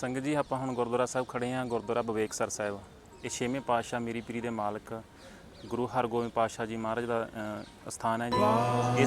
ਸੰਗਤ ਜੀ ਆਪਾਂ ਹੁਣ ਗੁਰਦੁਆਰਾ ਸਾਹਿਬ ਖੜੇ ਹਾਂ ਗੁਰਦੁਆਰਾ ਬਵੇਕਸਰ ਸਾਹਿਬ। ਇਹ ਛੇਵੇਂ ਪਾਤਸ਼ਾਹ ਮੇਰੀ ਪੀਰੀ ਦੇ ਮਾਲਕ ਗੁਰੂ ਹਰਗੋਬਿੰਦ ਪਾਤਸ਼ਾਹ ਜੀ ਮਹਾਰਾਜ ਦਾ ਅ, ਸਥਾਨ ਹੈ ਜੀ। ਇਹ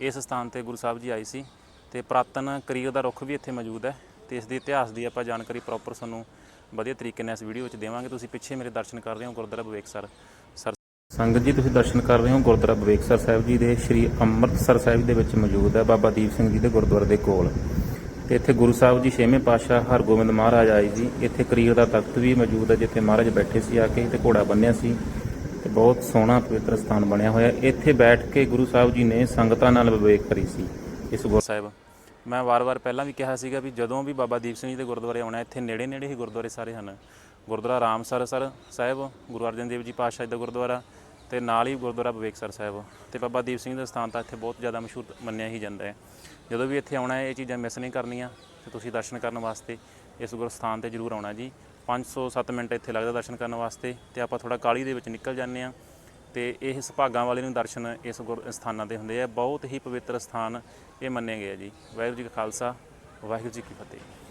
ਇਸ ਸਥਾਨ ਤੇ ਗੁਰੂ ਸਾਹਿਬ ਜੀ ਆਏ ਸੀ ਤੇ ਪ੍ਰਾਤਨ ਕਰੀਰ ਦਾ ਰੁੱਖ ਵੀ ਇੱਥੇ ਮੌਜੂਦ ਹੈ ਤੇ ਇਸ ਦੇ ਇਤਿਹਾਸ ਦੀ ਆਪਾਂ ਜਾਣਕਾਰੀ ਪ੍ਰੋਪਰ ਤੁਹਾਨੂੰ ਵਧੀਆ ਤਰੀਕੇ ਨਾਲ ਇਸ ਵੀਡੀਓ ਵਿੱਚ ਦੇਵਾਂਗੇ। ਤੁਸੀਂ ਪਿੱਛੇ ਮੇਰੇ ਦਰਸ਼ਨ ਕਰ ਰਹੇ ਹੋ ਗੁਰਦੁਆਰਾ ਬਵੇਕਸਰ ਸਰ ਸੰਗਤ ਜੀ, ਤੁਸੀਂ ਦਰਸ਼ਨ ਕਰ ਰਹੇ ਹੋ ਗੁਰਦੁਆਰਾ ਬਵੇਕਸਰ ਸਾਹਿਬ ਜੀ ਦੇ ਸ੍ਰੀ ਅੰਮ੍ਰਿਤਸਰ ਸਾਹਿਬ ਦੇ ਵਿੱਚ ਮੌਜੂਦ ਹੈ, ਬਾਬਾ ਦੀਪ ਸਿੰਘ ਜੀ ਦੇ ਗੁਰਦੁਆਰੇ ਦੇ ਕੋਲ। ਤੇ ਇੱਥੇ ਗੁਰੂ ਸਾਹਿਬ ਜੀ ਛੇਵੇਂ ਪਾਤਸ਼ਾਹ ਹਰਗੋਬਿੰਦ ਮਹਾਰਾਜ ਆਏ ਜੀ ਇੱਥੇ ਕਰੀਰ ਦਾ ਤਖਤ ਵੀ ਮੌਜੂਦ ਹੈ, ਜਿੱਥੇ ਮਹਾਰਾਜ ਬੈਠੇ ਸੀ ਆ ਕੇ ਤੇ ਘੋੜਾ ਬੰਨਿਆ ਸੀ। ਤੇ ਬਹੁਤ ਸੋਹਣਾ ਪਵਿੱਤਰ ਸਥਾਨ ਬਣਿਆ ਹੋਇਆ। ਇੱਥੇ ਬੈਠ ਕੇ ਗੁਰੂ ਸਾਹਿਬ ਜੀ ਨੇ ਸੰਗਤਾਂ ਨਾਲ ਵਿਵੇਕ ਕਰੀ ਸੀ। ਇਸ ਗੁਰ ਸਾਹਿਬ, ਮੈਂ ਵਾਰ-ਵਾਰ ਪਹਿਲਾਂ ਵੀ ਕਿਹਾ ਸੀਗਾ ਵੀ ਜਦੋਂ ਵੀ ਬਾਬਾ ਦੀਪ ਸਿੰਘ ਜੀ ਦੇ ਗੁਰਦੁਆਰੇ ਆਉਣਾ, ਇੱਥੇ ਨੇੜੇ-ਨੇੜੇ ਹੀ ਗੁਰਦੁਆਰੇ ਸਾਰੇ ਹਨ। ਗੁਰਦੁਆਰਾ ਰਾਮਸਰ ਸਰ ਸਾਹਿਬ, ਗੁਰੂ ਅਰਜਨ ਦੇਵ ਜੀ ਪਾਤਸ਼ਾਹ ਜੀ ਦਾ ਗੁਰਦੁਆਰਾ ਤੇ ਨਾਲ ਹੀ ਗੁਰਦੁਆਰਾ ਬਵੇਕਸਰ ਸਾਹਿਬ। ਤੇ ਬਾਬਾ ਦੀਪ ਸਿੰਘ ਦਾ ਸਥਾਨ ਤਾਂ ਇੱਥੇ ਬਹੁਤ ਜ਼ਿਆਦਾ ਮਸ਼ਹੂਰ ਮੰਨਿਆ ਹੀ ਜਾਂਦਾ ਹੈ। ਜਦੋਂ ਵੀ ਇੱਥੇ ਆਉਣਾ ਹੈ, ਇਹ ਚੀਜ਼ਾਂ ਮਿਸ ਨਹੀਂ ਕਰਨੀਆਂ, ਤੇ ਤੁਸੀਂ ਦਰਸ਼ਨ ਕਰਨ ਵਾਸਤੇ ਇਸ ਗੁਰ ਸਥਾਨ ਤੇ ਜ਼ਰੂਰ ਆਉਣਾ ਜੀ। 507 ਮਿੰਟ ਇੱਥੇ ਲੱਗਦਾ ਦਰਸ਼ਨ ਕਰਨ ਵਾਸਤੇ ਤੇ ਆਪਾਂ ਥੋੜਾ ਕਾਲੀ ਦੇ ਵਿੱਚ ਨਿਕਲ ਜਾਂਦੇ ਆ ਤੇ ਇਹ ਸੁਭਾਗਾਂ ਵਾਲੇ ਨੂੰ ਦਰਸ਼ਨ ਇਸ ਗੁਰ ਸਥਾਨਾਂ ਦੇ ਹੁੰਦੇ ਆ। ਬਹੁਤ ਹੀ ਪਵਿੱਤਰ ਸਥਾਨ ਇਹ ਮੰਨੇ ਗਏ ਆ ਜੀ। ਵਾਹਿਗੁਰੂ ਜੀ ਕਾ ਖਾਲਸਾ, ਵਾਹਿਗੁਰੂ ਜੀ ਕੀ ਫਤਿਹ।